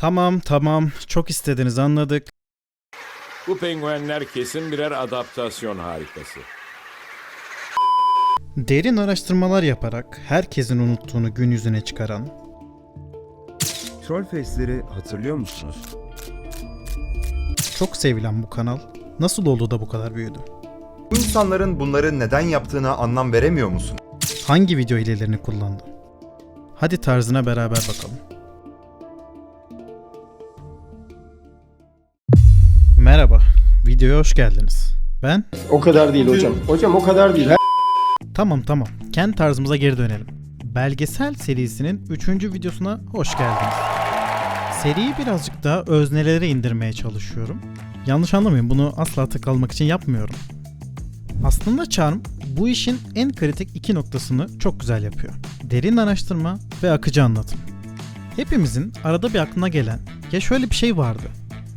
Tamam tamam çok istediniz anladık. Bu penguenler kesin birer adaptasyon harikası. Derin araştırmalar yaparak herkesin unuttuğunu gün yüzüne çıkaran, Trollface'leri hatırlıyor musunuz? çok sevilen bu kanal nasıl oldu da bu kadar büyüdü? Bu insanların bunları neden yaptığına anlam veremiyor musun? Hangi video hilelerini kullandı? Hadi tarzına beraber bakalım. Videoya hoş geldiniz. Ben O kadar değil hocam. Hocam o kadar değil. Tamam tamam. Kendi tarzımıza geri dönelim. Belgesel serisinin 3. videosuna hoş geldiniz. Seriyi birazcık daha öznelere indirmeye çalışıyorum. Yanlış anlamayın bunu asla tık almak için yapmıyorum. Aslında Charm bu işin en kritik iki noktasını çok güzel yapıyor. Derin araştırma ve akıcı anlatım. Hepimizin arada bir aklına gelen ya şöyle bir şey vardı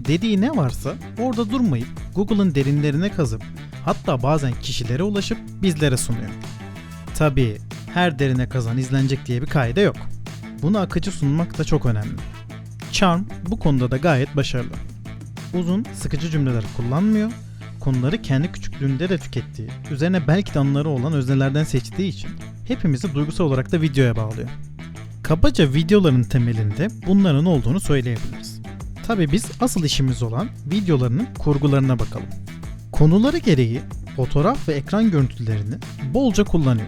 dediği ne varsa orada durmayıp Google'ın derinlerine kazıp hatta bazen kişilere ulaşıp bizlere sunuyor. Tabii her derine kazan izlenecek diye bir kaide yok. Bunu akıcı sunmak da çok önemli. Charm bu konuda da gayet başarılı. Uzun, sıkıcı cümleler kullanmıyor, konuları kendi küçüklüğünde de tükettiği, üzerine belki de anıları olan öznelerden seçtiği için hepimizi duygusal olarak da videoya bağlıyor. Kabaca videoların temelinde bunların olduğunu söyleyebiliriz. Tabii biz asıl işimiz olan videolarının kurgularına bakalım. Konuları gereği fotoğraf ve ekran görüntülerini bolca kullanıyor.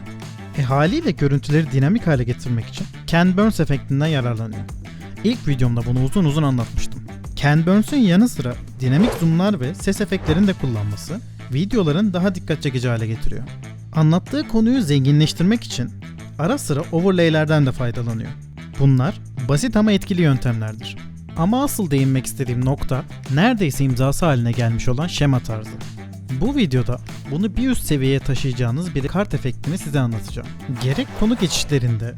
E haliyle görüntüleri dinamik hale getirmek için Ken Burns efektinden yararlanıyor. İlk videomda bunu uzun uzun anlatmıştım. Ken Burns'ün yanı sıra dinamik zoomlar ve ses efektlerini de kullanması videoların daha dikkat çekici hale getiriyor. Anlattığı konuyu zenginleştirmek için ara sıra overlaylerden de faydalanıyor. Bunlar basit ama etkili yöntemlerdir. Ama asıl değinmek istediğim nokta neredeyse imzası haline gelmiş olan şema tarzı. Bu videoda bunu bir üst seviyeye taşıyacağınız bir kart efektini size anlatacağım. Gerek konu geçişlerinde,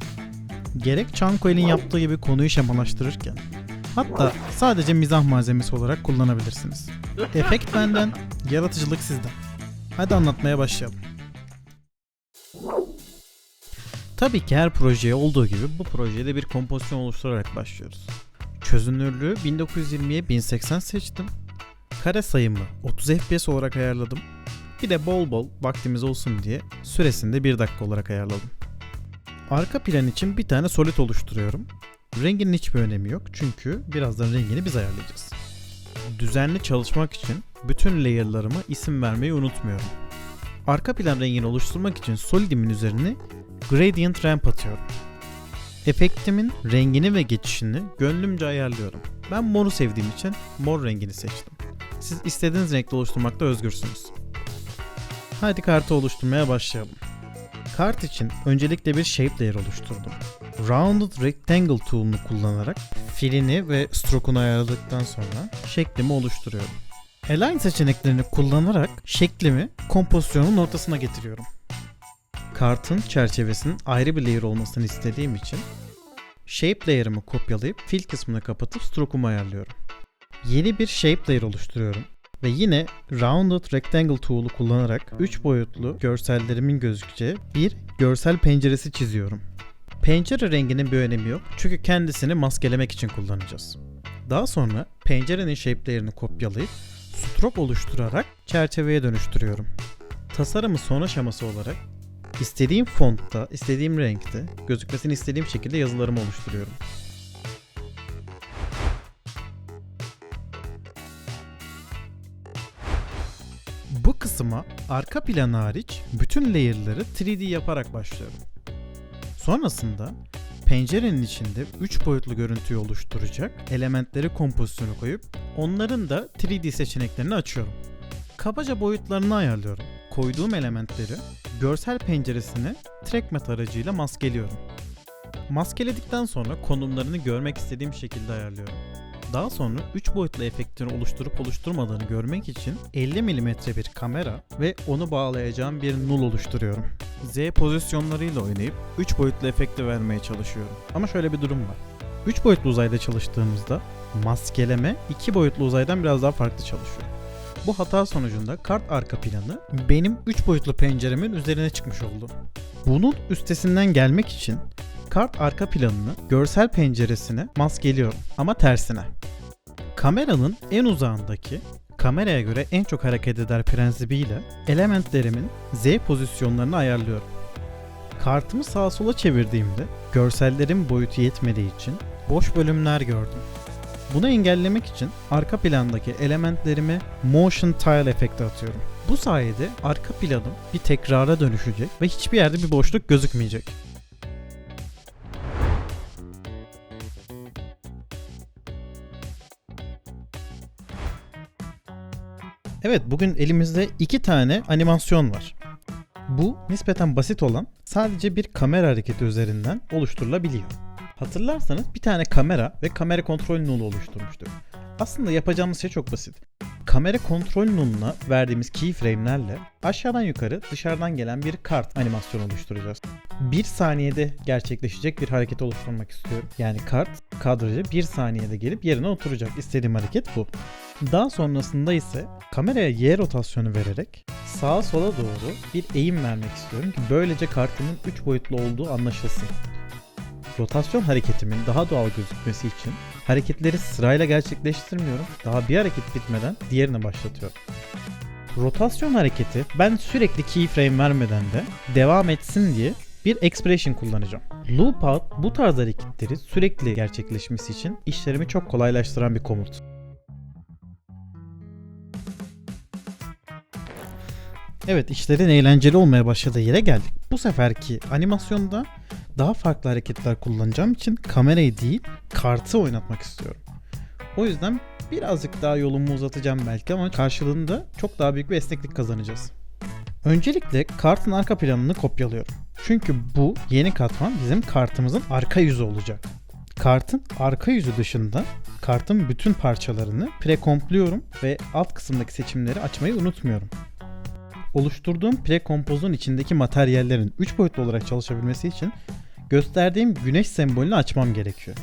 gerek Chancoil'in yaptığı gibi konuyu şemalaştırırken, hatta sadece mizah malzemesi olarak kullanabilirsiniz. Efekt benden, yaratıcılık sizden. Hadi anlatmaya başlayalım. Tabii ki her projeye olduğu gibi bu projede bir kompozisyon oluşturarak başlıyoruz. Çözünürlüğü 1920'ye 1080 seçtim. Kare sayımı 30 FPS olarak ayarladım. Bir de bol bol vaktimiz olsun diye süresini de 1 dakika olarak ayarladım. Arka plan için bir tane solid oluşturuyorum. Renginin hiçbir önemi yok çünkü birazdan rengini biz ayarlayacağız. Düzenli çalışmak için bütün layer'larıma isim vermeyi unutmuyorum. Arka plan rengini oluşturmak için solidimin üzerine gradient ramp atıyorum. Efektimin rengini ve geçişini gönlümce ayarlıyorum. Ben moru sevdiğim için mor rengini seçtim. Siz istediğiniz renkte oluşturmakta özgürsünüz. Hadi kartı oluşturmaya başlayalım. Kart için öncelikle bir shape layer oluşturdum. Rounded Rectangle tool'unu kullanarak filini ve stroke'unu ayarladıktan sonra şeklimi oluşturuyorum. Align seçeneklerini kullanarak şeklimi kompozisyonun ortasına getiriyorum. Kartın çerçevesinin ayrı bir layer olmasını istediğim için shape layer'ımı kopyalayıp fill kısmını kapatıp stroke'umu ayarlıyorum. Yeni bir shape layer oluşturuyorum ve yine Rounded Rectangle tool'u kullanarak 3 boyutlu görsellerimin gözükeceği bir görsel penceresi çiziyorum. Pencere renginin bir önemi yok çünkü kendisini maskelemek için kullanacağız. Daha sonra pencerenin shape layer'ını kopyalayıp stroke oluşturarak çerçeveye dönüştürüyorum. Tasarımı son aşaması olarak istediğim fontta, istediğim renkte, gözükmesini istediğim şekilde yazılarımı oluşturuyorum. Bu kısma arka plan hariç bütün layer'ları 3D yaparak başlıyorum. Sonrasında pencerenin içinde 3 boyutlu görüntüyü oluşturacak elementleri kompozisyonu koyup onların da 3D seçeneklerini açıyorum. Kabaca boyutlarını ayarlıyorum. Koyduğum elementleri görsel penceresine trackmat aracıyla maskeliyorum. Maskeledikten sonra konumlarını görmek istediğim şekilde ayarlıyorum. Daha sonra 3 boyutlu efektini oluşturup oluşturmadığını görmek için 50 mm bir kamera ve onu bağlayacağım bir null oluşturuyorum. Z pozisyonlarıyla oynayıp 3 boyutlu efekti vermeye çalışıyorum. Ama şöyle bir durum var. 3 boyutlu uzayda çalıştığımızda maskeleme 2 boyutlu uzaydan biraz daha farklı çalışıyor. Bu hata sonucunda kart arka planı benim 3 boyutlu penceremin üzerine çıkmış oldu. Bunun üstesinden gelmek için Kart arka planını görsel penceresine maskeliyorum ama tersine. Kameranın en uzağındaki kameraya göre en çok hareket eder prensibiyle elementlerimin Z pozisyonlarını ayarlıyorum. Kartımı sağa sola çevirdiğimde görsellerin boyutu yetmediği için boş bölümler gördüm. Bunu engellemek için arka plandaki elementlerime motion tile efekti atıyorum. Bu sayede arka planım bir tekrara dönüşecek ve hiçbir yerde bir boşluk gözükmeyecek. Evet bugün elimizde iki tane animasyon var. Bu nispeten basit olan sadece bir kamera hareketi üzerinden oluşturulabiliyor. Hatırlarsanız bir tane kamera ve kamera kontrol nulu oluşturmuştuk. Aslında yapacağımız şey çok basit. Kamera kontrol nuluna verdiğimiz keyframe'lerle aşağıdan yukarı dışarıdan gelen bir kart animasyonu oluşturacağız. Bir saniyede gerçekleşecek bir hareket oluşturmak istiyorum. Yani kart kadraja bir saniyede gelip yerine oturacak. İstediğim hareket bu. Daha sonrasında ise kameraya Y rotasyonu vererek sağa sola doğru bir eğim vermek istiyorum ki böylece kartımın 3 boyutlu olduğu anlaşılsın. Rotasyon hareketimin daha doğal gözükmesi için hareketleri sırayla gerçekleştirmiyorum. Daha bir hareket bitmeden diğerini başlatıyorum. Rotasyon hareketi ben sürekli keyframe vermeden de devam etsin diye bir expression kullanacağım. Loop out bu tarz hareketleri sürekli gerçekleşmesi için işlerimi çok kolaylaştıran bir komut. Evet işlerin eğlenceli olmaya başladığı yere geldik. Bu seferki animasyonda daha farklı hareketler kullanacağım için kamerayı değil kartı oynatmak istiyorum. O yüzden birazcık daha yolumu uzatacağım belki ama karşılığında çok daha büyük bir esneklik kazanacağız. Öncelikle kartın arka planını kopyalıyorum. Çünkü bu yeni katman bizim kartımızın arka yüzü olacak. Kartın arka yüzü dışında kartın bütün parçalarını prekompluyorum ve alt kısımdaki seçimleri açmayı unutmuyorum. Oluşturduğum prekompozun içindeki materyallerin 3 boyutlu olarak çalışabilmesi için gösterdiğim güneş sembolünü açmam gerekiyor.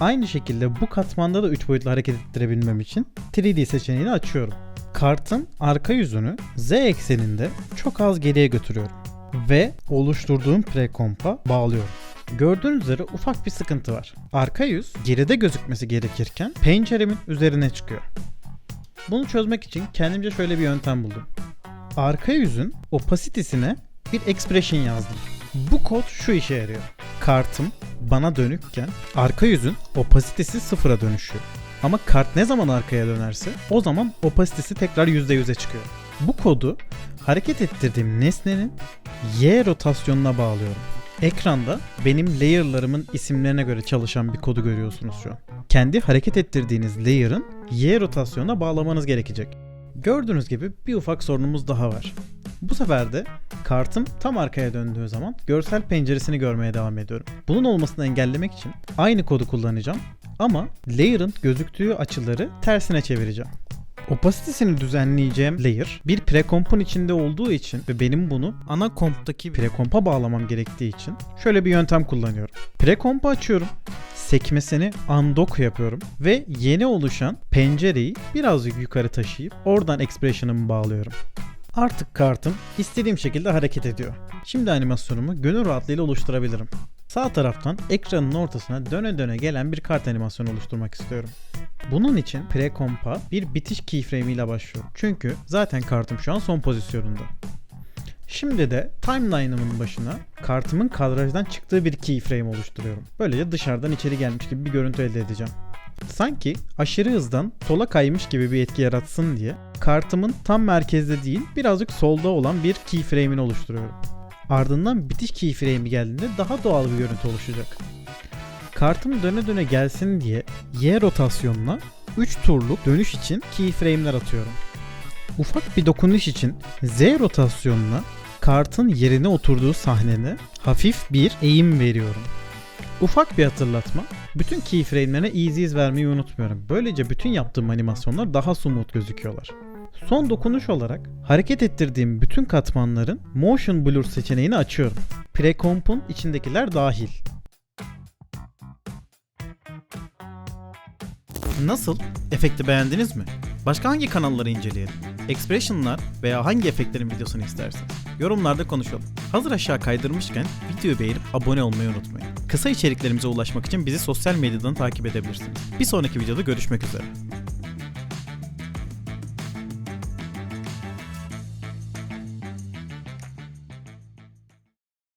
Aynı şekilde bu katmanda da 3 boyutlu hareket ettirebilmem için 3D seçeneğini açıyorum. Kartın arka yüzünü Z ekseninde çok az geriye götürüyorum ve oluşturduğum prekompa bağlıyorum. Gördüğünüz üzere ufak bir sıkıntı var. Arka yüz geride gözükmesi gerekirken penceremin üzerine çıkıyor. Bunu çözmek için kendimce şöyle bir yöntem buldum. Arka yüzün opasitesine bir expression yazdım. Bu kod şu işe yarıyor. Kartım bana dönükken arka yüzün opasitesi sıfıra dönüşüyor. Ama kart ne zaman arkaya dönerse o zaman opasitesi tekrar %100'e çıkıyor. Bu kodu hareket ettirdiğim nesnenin Y rotasyonuna bağlıyorum. Ekranda benim layer'larımın isimlerine göre çalışan bir kodu görüyorsunuz şu an. Kendi hareket ettirdiğiniz layer'ın Y rotasyonuna bağlamanız gerekecek. Gördüğünüz gibi bir ufak sorunumuz daha var. Bu sefer de kartım tam arkaya döndüğü zaman görsel penceresini görmeye devam ediyorum. Bunun olmasını engellemek için aynı kodu kullanacağım ama layer'ın gözüktüğü açıları tersine çevireceğim. Opasitesini düzenleyeceğim layer bir prekompun içinde olduğu için ve benim bunu ana komptaki prekompa bağlamam gerektiği için şöyle bir yöntem kullanıyorum. Prekompu açıyorum sekmesini undock yapıyorum ve yeni oluşan pencereyi birazcık yukarı taşıyıp oradan expression'ımı bağlıyorum. Artık kartım istediğim şekilde hareket ediyor. Şimdi animasyonumu gönül rahatlığıyla oluşturabilirim. Sağ taraftan ekranın ortasına döne döne gelen bir kart animasyonu oluşturmak istiyorum. Bunun için prekompa bir bitiş keyframe ile başlıyorum. Çünkü zaten kartım şu an son pozisyonunda. Şimdi de timeline'ımın başına kartımın kadrajdan çıktığı bir keyframe oluşturuyorum. Böylece dışarıdan içeri gelmiş gibi bir görüntü elde edeceğim. Sanki aşırı hızdan sola kaymış gibi bir etki yaratsın diye kartımın tam merkezde değil birazcık solda olan bir keyframe'ini oluşturuyorum. Ardından bitiş keyframe'i geldiğinde daha doğal bir görüntü oluşacak. Kartım döne döne gelsin diye Y rotasyonuna 3 turluk dönüş için keyframe'ler atıyorum. Ufak bir dokunuş için Z rotasyonuna kartın yerine oturduğu sahnene hafif bir eğim veriyorum. Ufak bir hatırlatma. Bütün keyframe'lerine easy iz vermeyi unutmuyorum. Böylece bütün yaptığım animasyonlar daha smooth gözüküyorlar. Son dokunuş olarak hareket ettirdiğim bütün katmanların motion blur seçeneğini açıyorum. Precomp'un içindekiler dahil. Nasıl? Efekti beğendiniz mi? Başka hangi kanalları inceleyelim? Expression'lar veya hangi efektlerin videosunu isterseniz? Yorumlarda konuşalım. Hazır aşağı kaydırmışken videoyu beğenip abone olmayı unutmayın. Kısa içeriklerimize ulaşmak için bizi sosyal medyadan takip edebilirsiniz. Bir sonraki videoda görüşmek üzere.